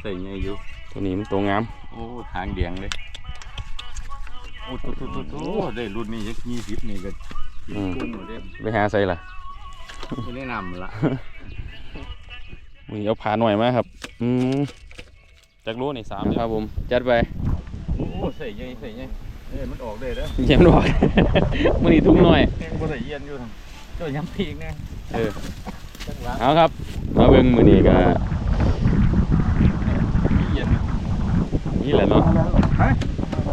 ใส่ไงอยู่ตัวนี้มันตัวงาม โอ้ทางเดียงเลย โอ้ตุ๊ตุ๊ตุ๊ตุ๊ได้รุ่นนี้ยักยี่สิบนี่ก็กินกุ้งหมดเลยไปหาใส่ล่ะไม่แนะนำละมึงเอาพาหน่อยมาครับ อืมจากรู้นี่สามครับผม จัดไปโอ้ใส่ไงใส่ไงเอ้ยมันออกได้แล้วเยี่ยมดอกมือนี้ทุ่งหน่อย แม่งบ่ได้เย็นอยู่ทางเจ้าย้ำพีกแน่เออ จังหวะเอาครับ มาเบิ่งมือนี้ก็ เย็น นี่ แหละเนาะ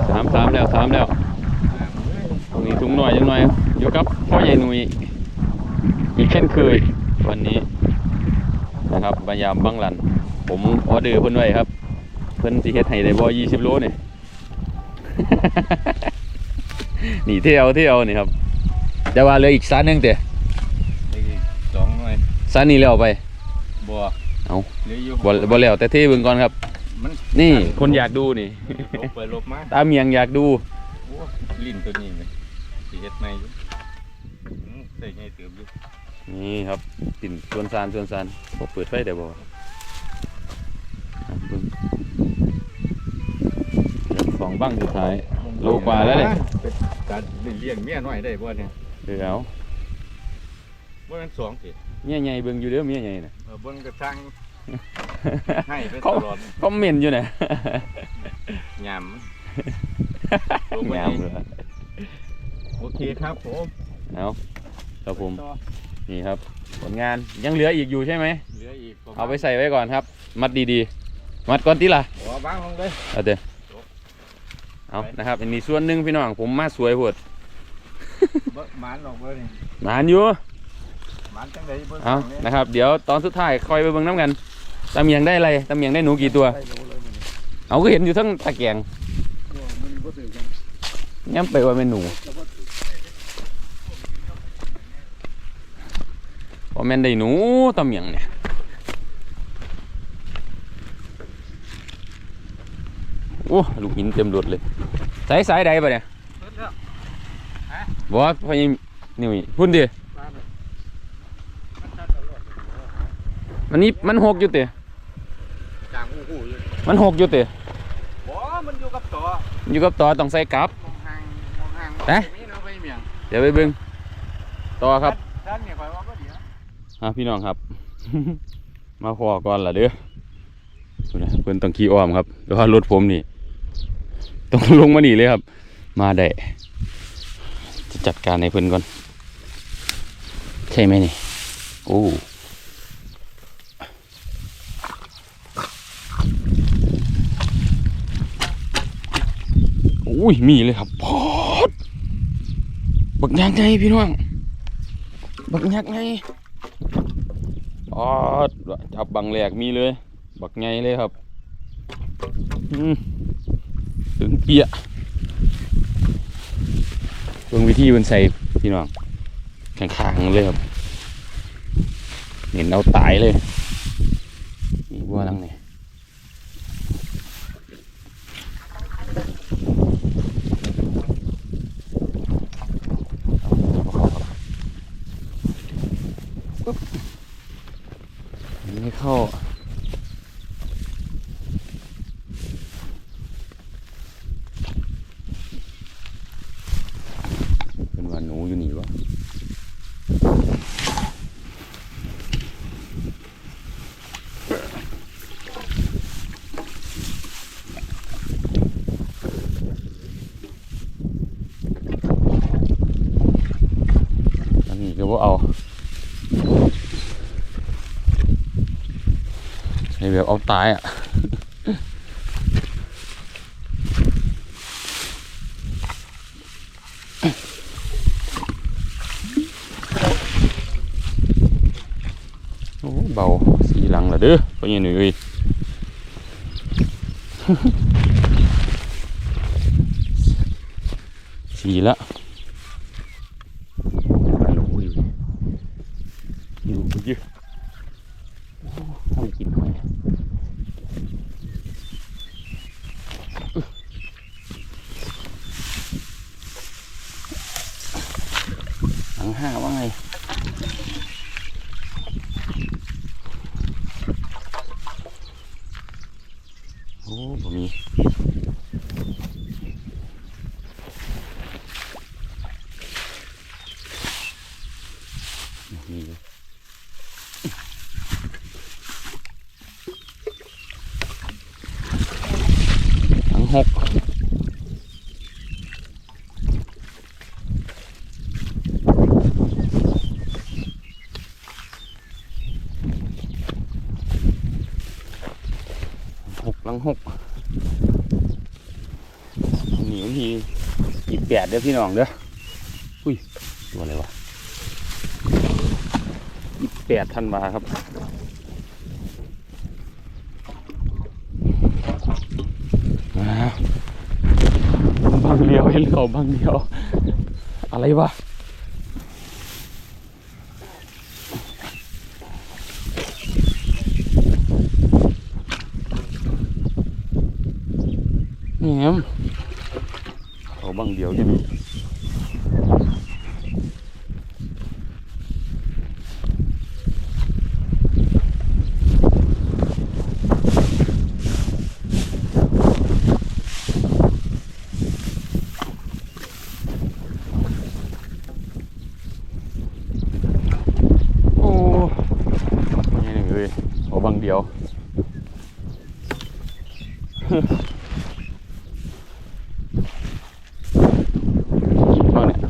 สามสามแล้วสามแล้วตรงนี้ทุ่งหน่อยจังหน่อยอยู่กับพ่อใหญ่หนุ่ยอีกเช่นเคยวันนี้นะครับมายามบังลัน ผมออเดอร์เพิ่นไว้ครับ เพิ่นสิเฮ็ดให้ได้บ่20โลนี่นี่เที่ยวเที่ยวนี่ครับแต่ว่าเหลืออีกสานหนึงเตะอีกสองหน่วยสานนี้แล้วไปบัวเอาเหลืออยู่บ่บ่แล้วแต่เที่เบิ่งก่อนครับ มันนี่คนอยากดูนี่ ลบไปลบมาตาเมียงอยากดูโอ้ลิ้นตัวนี้ไหมสิเฮ็ดไหมอยู่อืมใส่ไงเติมอยู่นี่ครับปิ่นชวนซานชวนซานบ่เปิดไฟได้บ่วะอะเบิ่งเหลือสองบังสุดท้าย โลกว่าแล้วเนี่ยเป็นการเลี้ยงเมียน้อยได้บ่เนี่ยเดี๋ยวเอาบ่แม่นสองสิเมียใหญ่เบิ่งอยู่เด้อเมียใหญ่น่ะเออเบิ่งกระชัง ให้ไปเขาตลอดคอมเมนต์อยู่น่ะยามลงไปงามนี่เลยโอเคครับผมเอาครับผมต่อนี่ครับ ผลงานยังเหลืออีกอยู่ใช่ไหมเหลืออีกประมณเอาไปใส่ไว้ก่อนครับ มัดดีๆ มัดก่อนติล่ะหัววางลงเลยเอาเด้อเอานะครับอันนี้ส่วนหนึ่งพี่น้องผมมาสวยโพดบ่หมานออกเบ่นี่นานอยู่หมานจังไดเบิ่งเอานี่นะครับ เดี๋ยวตอนสุดท้ายคอยไปเบิ่งน้ำกัน ตาเมียงได้อะไรตาเมียงได้หนูกี่ตัว ได้รู้เลยมื้อนี้เอาก็เห็นอยู่ทั้งตะแกรงตัวมันบ่ถึงกันย้ำไปว่าเป็นหนูพอแม่นได้หนูตาเมียงเนี่ยโอ้ลูกหินเต็มรถเลยสายสายใดปะเนี่ยเบิดแล้วบอกว่าพอยังนี่พุ่นดิมาเลยมันชัดตลอดมันนี้มันหกอยู่เตะจางอู้หู้อยู่ มันหกอยู่เตะบ่มันอยู่กับต่ออยู่กับต่อต้องใส่กลับมองห่างมองห่างเอ๊ะมีเนาะไปเมียงเดี๋ยวไปเบิ่งต่อครับด้านเนี่ยข่อยว่าบ่ดีนะอะพี่น้องครับ มาพอก่อนล่ะเด้อดูนะเพิ่นต้องขี่อ้อมครับแต่ว่ารถผมนี่ต้องลงมานี่เลยครับ มาได้จะจัดการให้เพิ่นก่อน ใช่ไหมนี่โอ้ อ้ยมีเลยครับพอดบักยักไงพี่น้องบักยักไงพอดจับบังแหลกมีเลย บักไงเลยครับถึงเปียเบิ่งวิธีมันใส่พี่น้องข้างๆเลยครับ เห็นเอาตายเลยนี่บัวลังเนี่ไม่เข้า เป็นว่าหนูอยู่นี่วะอันนี้ก็บ่เอาให้ แบบเอาตายอะโอ้เบาสีหลังละเด้อพ่อใหญ่หนุ่ยเอ้ยสีละฮัลโหลอยู่อยู่เมื่อกี้โอ้ทำกินหน่อยอึ๊ะหลังห้าว่าไง อ โอ้ผมมีมีอยู่ทั้งหกหกหลังหกหนีวันทียี่แปด เด้อพี่น้องเด้ออุ้ยตัวอะไรวะยี่แปดธันวาครับบางเดียวเห็นเขาบางเดียว อะไรวะ นี่ครับเขาบางเดียวจะมีโอ้นี่นี่เลยเขาบางเดียว บ้างเนี่ย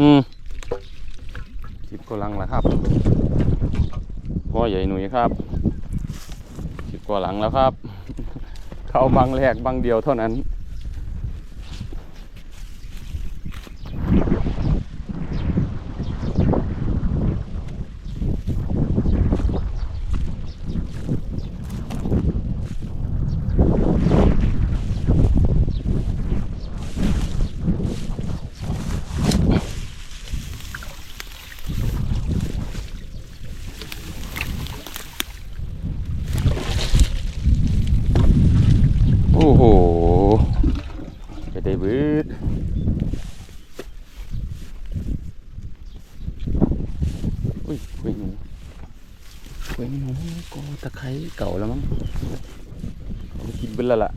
อืม สิบกว่าหลังแล้วครับ พ่อใหญ่หนุ่ยครับสิบกว่าหลังแล้วครับ เข้าบังแรกบังเดียวเท่านั้น โอ้โหจะได้เบิดอุ้ยคุยหนูคุยหนูก็ตะไคร้ เก่าแล้วมั้งเอาไปกินเบิดแล้วล่ะ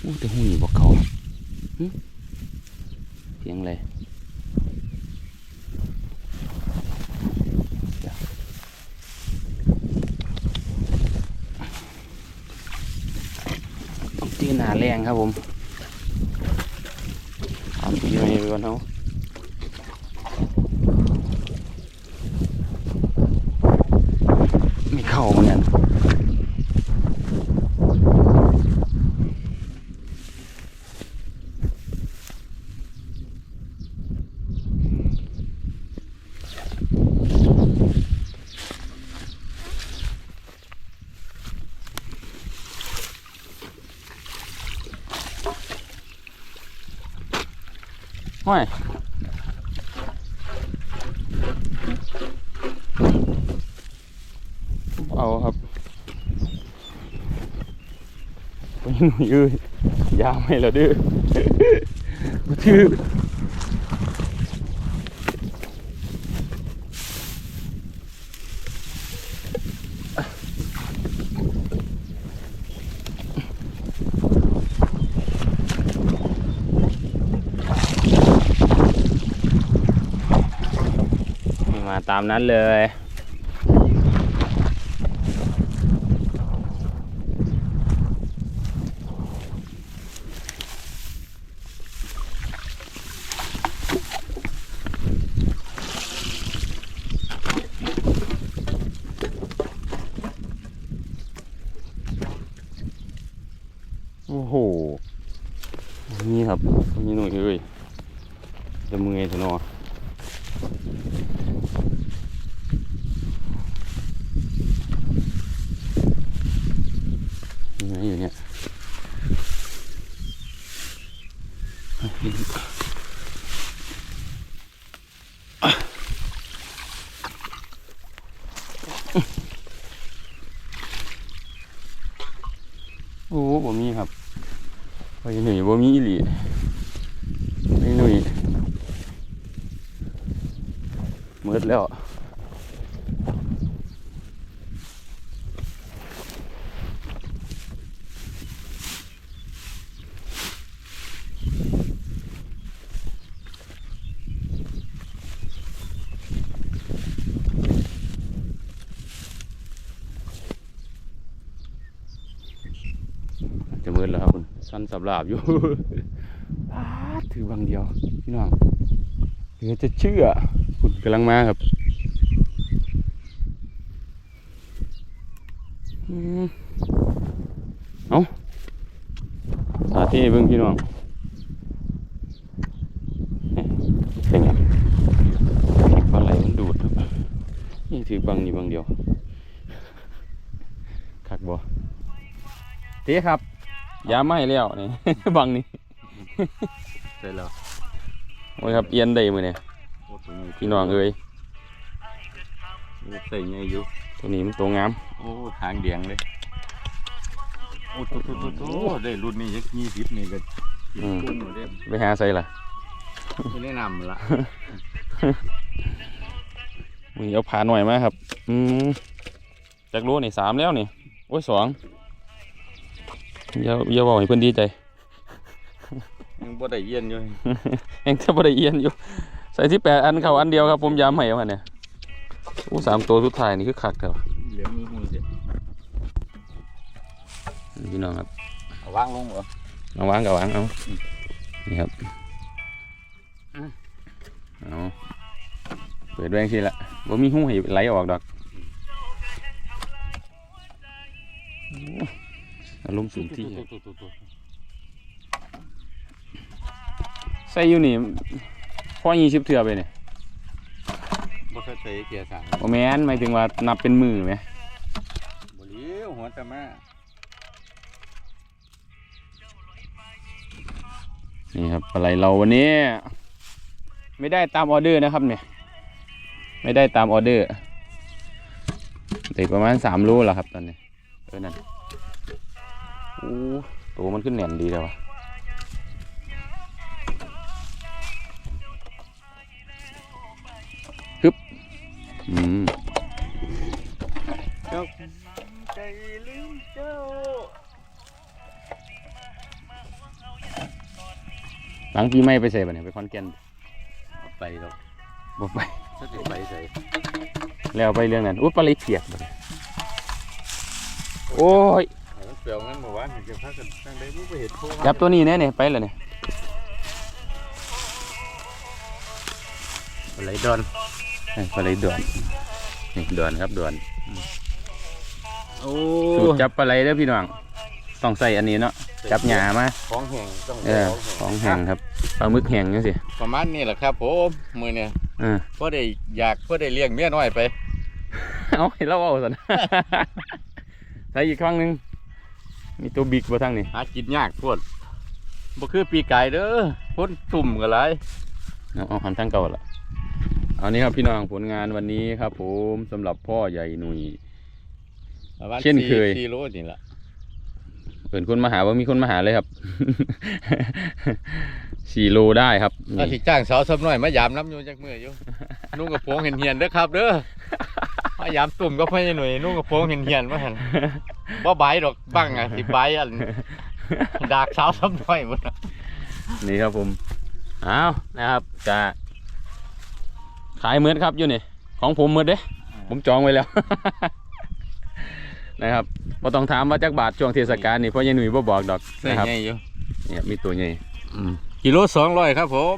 โอ้แต่หูนี่บอกเขาหึเสียงอะไรตีหนาแรงครับผมเอาตีมาไปก่อนเขามีเข่าเหมือนกัน ห้อยเอาครับไปหนุ่ยยืยาวไหม่ละดื้อมาทื่อมาตามนั้นเลย โอ้โห นี่ครับ นี่หน่อยเลยจะมือไงเถอะนาะไหน โอ้บ่มีครับไปหนุ่ยบ่มีอีหลีไปหนุ่ยเมืดแล้ว จะมืดแล้วครับคุณสั้นสับหลาบอยู่พาถือบางเดียวพี่น้องเหลือจะเชื่อคุณกำลังมาครับเอาสาธิตเบิ่งพี่น้องเป็นไงถือปลาไหลมันดูดครับนี่ถือบังนี่บางเดียวคักบ่เต้ครับ ยาไม่แล้วนี่ บังนี่ใช่แล้วโอ้ยครับเอียนได้มือเนี่ยโอ้ตัวนี้พี่น้องเอ้ยโอ้ใส่ไงอยู่ตัวนี้มันตัวงามโอ้หางแดงเลยโอ้ตัวตัวตัวตัวได้รุ่นนี้ยักยี่สิบนี่ก็อืมตุ้มเด้ไปหาใส่ล่ะไม่แนะนำละมึงเอาผ่าหน่อยมาครับ อืมจากรู้นี่สามแล้วนี่ โอ้ยสอง อย่าอย่าบอกให้เพื่อนดีใจยังบ่ได้เย็นอยู่ยังจะบ่ได้เอียนอยู่ ใส่ที่แปดอันเข้าอันเดียวครับ ผมย้ำให้ว่าเนี่ยโอ้สามตัวสุดท้ายนี่คือคักเถอะเหลือมือมือเด็ดพี่น้องครับเอาวางลงเหรอเอาวางกับวางเอานี่ครับเอาเปิดแบงสิละว่ามีหูให้ไหลออกดอกโอ้อารมณ์สูงที่ครับตัวตัวตัวใส่อยู่นี่พ่อยี่สิบเถื่อไปเนี่ยบ่เคยใส่เกียร์สามโอแมนหมายถึงว่านับเป็นมือไหมบ่เลี้ยวหัวแต่มานี่ครับอะไรเราวันนี้ ไม่ได้ตามออเดอร์นะครับเนี่ย ไม่ได้ตามออเดอร์เด็กประมาณสามโลแล้วครับตอนนี้เออนั่นโอ้ตัวมันขึ้นแหน่นดีแล้ววะฮึบอืมเจ้าใจลืมเจ้าหลังปีใหม่ไปใส่ปะเนี่ยไปคอนแกนเอาไปแล้วบอกไปถ้าจะไปใส่แล้วไปเรื่องนั้นอุ้ยปลาไหลเปียกบัดนี้โอ้ยให้มัน เปรียวงั้นเมื่อวานเห็นจะพากันทางใดมึงไปเห็นโทรจับตัวนี้แน่เนี่ยไปแล้วเนี่ยไหลดอนเอ้ยปลาไหลด่วนนี่ด่วนครับด่วนโอ้สูตรจับปลาไหลเด้อพี่น้องต้องใส่อันนี้เนาะจับหยามาของแห้งต้องเออของแห้งครับปลาหมึกแห้งจังสิประมาณนี้แหละครับผมมือเนี่ยเออพอได้อยากพอได้เลี้ยงเมียน้อยไปเอาให้เราเอาสันใส่อีกครั้งหนึง มีตัวบิ๊กบ่ทั้งนี่หากินยากพวดบ่คือปีไก่เด้อพ้นตุ่มกันไรเอาเอาหันทางเก่าละเอานี่ครับพี่น้องผลงานวันนี้ครับ ผมสำหรับพ่อใหญ่หนุ่ยประมาณเช่นเคยสี่สี่โลนี่แหละเปิดคนมาหาว่ามีคนมาหาเลยครับสี่โลได้ครับถ้านี่สิจ้างสาวสำน้อยมายามน้ำอยู่จักมืออยู่นุ่งกระโปรงเห็นเหียนๆเด้อครับ เด้อ มายามตุ่มก็พ่อใหญ่หน่วยนุ่งกระโปรงเห็นเหียนๆมาหั่นบ่ใบายดอกบังอะสิใบายอันดากสาวสำน้อยหมดน่ะนี่ครับผมเอานะครับจะขายเหมือนครับอยู่นี่ของผมเหมือนเด้ผมจองไว้แล้วนะครับบ่ต้องถามว่าจักบาทช่วงเทศกาลนี่เพราะยังหนุ่ยบ่บอกดอกใส่นะครับใหญ่อยู่เนี่ยมีตัวใหญ่ กิโลสองร้อยครับผม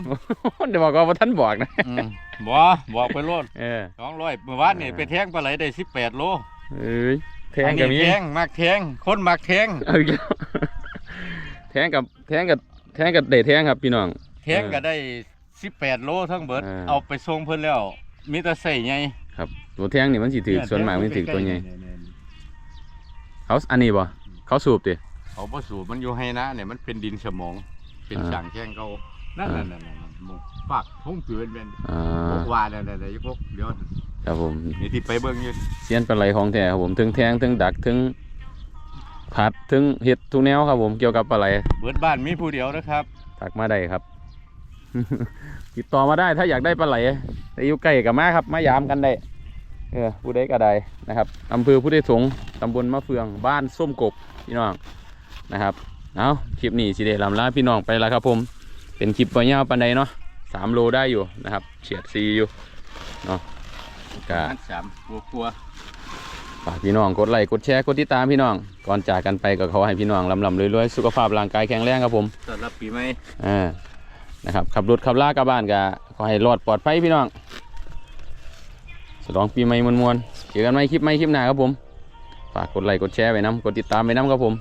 เดี๋ยวบอกว่าบ่ท่านบอกนะอืมบ่บอกไปโลดเออสองร้อยเมื่อวานนี่ไปแทงปลาไหลได้สิบแปดโลเอ้ยแทงกับมีอันนี้แทงมักแทงคนมักแทงเอาอีกแล้วแทงกับแทงกับแทงกับเดทแทงครับพี่น้องแทงก็ได้สิบแปดโลทั้งเบิด เออเอาไปส่งเพิ่นแล้วมีแต่ใส่ไงครับตัวแทงนี่มันสิถือส่วนมากมันถือตัวใหญ่เขาอันนี้บ่เขาสูบดิเอาบ่สูบมันอยู่ให้นะเนี่ยมันเป็นดินสมอง เป็นอ่าฉางแข้งเขานั่นนั่นนั่นนั่นหมกปากทุ่งเกินเป็นอ่าพวกว่าเนี่ยเนี่ยเนี่ยพวกเดี๋ยวครับผมนี่ที่ไปเบิ่งอยู่เสียนปลาไหลของแท้ครับผมถึงแทงถึงดักถึงผัดถึงเห็ดทุกแนวครับผมเกี่ยวกับปลาไหลเบิดบ้านมีผู้เดียวนะครับ ตักมาได้ครับ ติดต่อมาได้ถ้าอยากได้ปลาไหลแต่อยู่ใกล้กับมาครับมายามกันได้เออผู้ใดก็ได้นะครับอำเภอผู้ใดสงฆ์ตำบลมะเฟืองบ้านส้มกบพี่น้องนะครับ เอาคลิปนี้สิเดลำลาพี่น้องไปแล้วครับผม เป็นคลิปปอยาวปันใดเนาะสามโลได้อยู่นะครับ เฉียดซีอยู่เนาะก็อันสามกลัวกลัวฝากพี่น้องกดไลค์กดแชร์กดติดตามพี่น้อง ก่อนจากกันไปก็ขอให้พี่น้องลำลำรวยๆสุขภาพร่างกายแข็งแรงครับผมต้อนรับปีใหม่อ่านะครับขับรถขับลากลับบ้านก็ขอให้รอดปลอดภัยพี่น้องฉลองปีใหม่มวลๆเจอกันใหม่คลิปใหม่คลิปหน้าครับผม ฝากกดไลค์กดแชร์ไว้น้ำกดติดตามไว้น้ำครับผม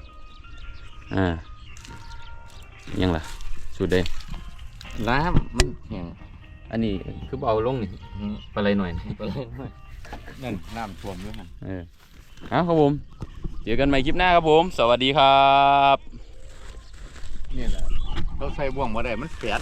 อ่ายังล่ะสุดเด้น้ำมันแห้งอันนี้คือเบาลงนี่ปลาไหลหน่อยไปเลยหน่อยนั่นน้ำท่วมด้วยกันเออเอาครับผมเจอกันใหม่คลิปหน้าครับผม สวัสดีครับนี่แหละเขาใส่บ่วงมาได้มันแฝน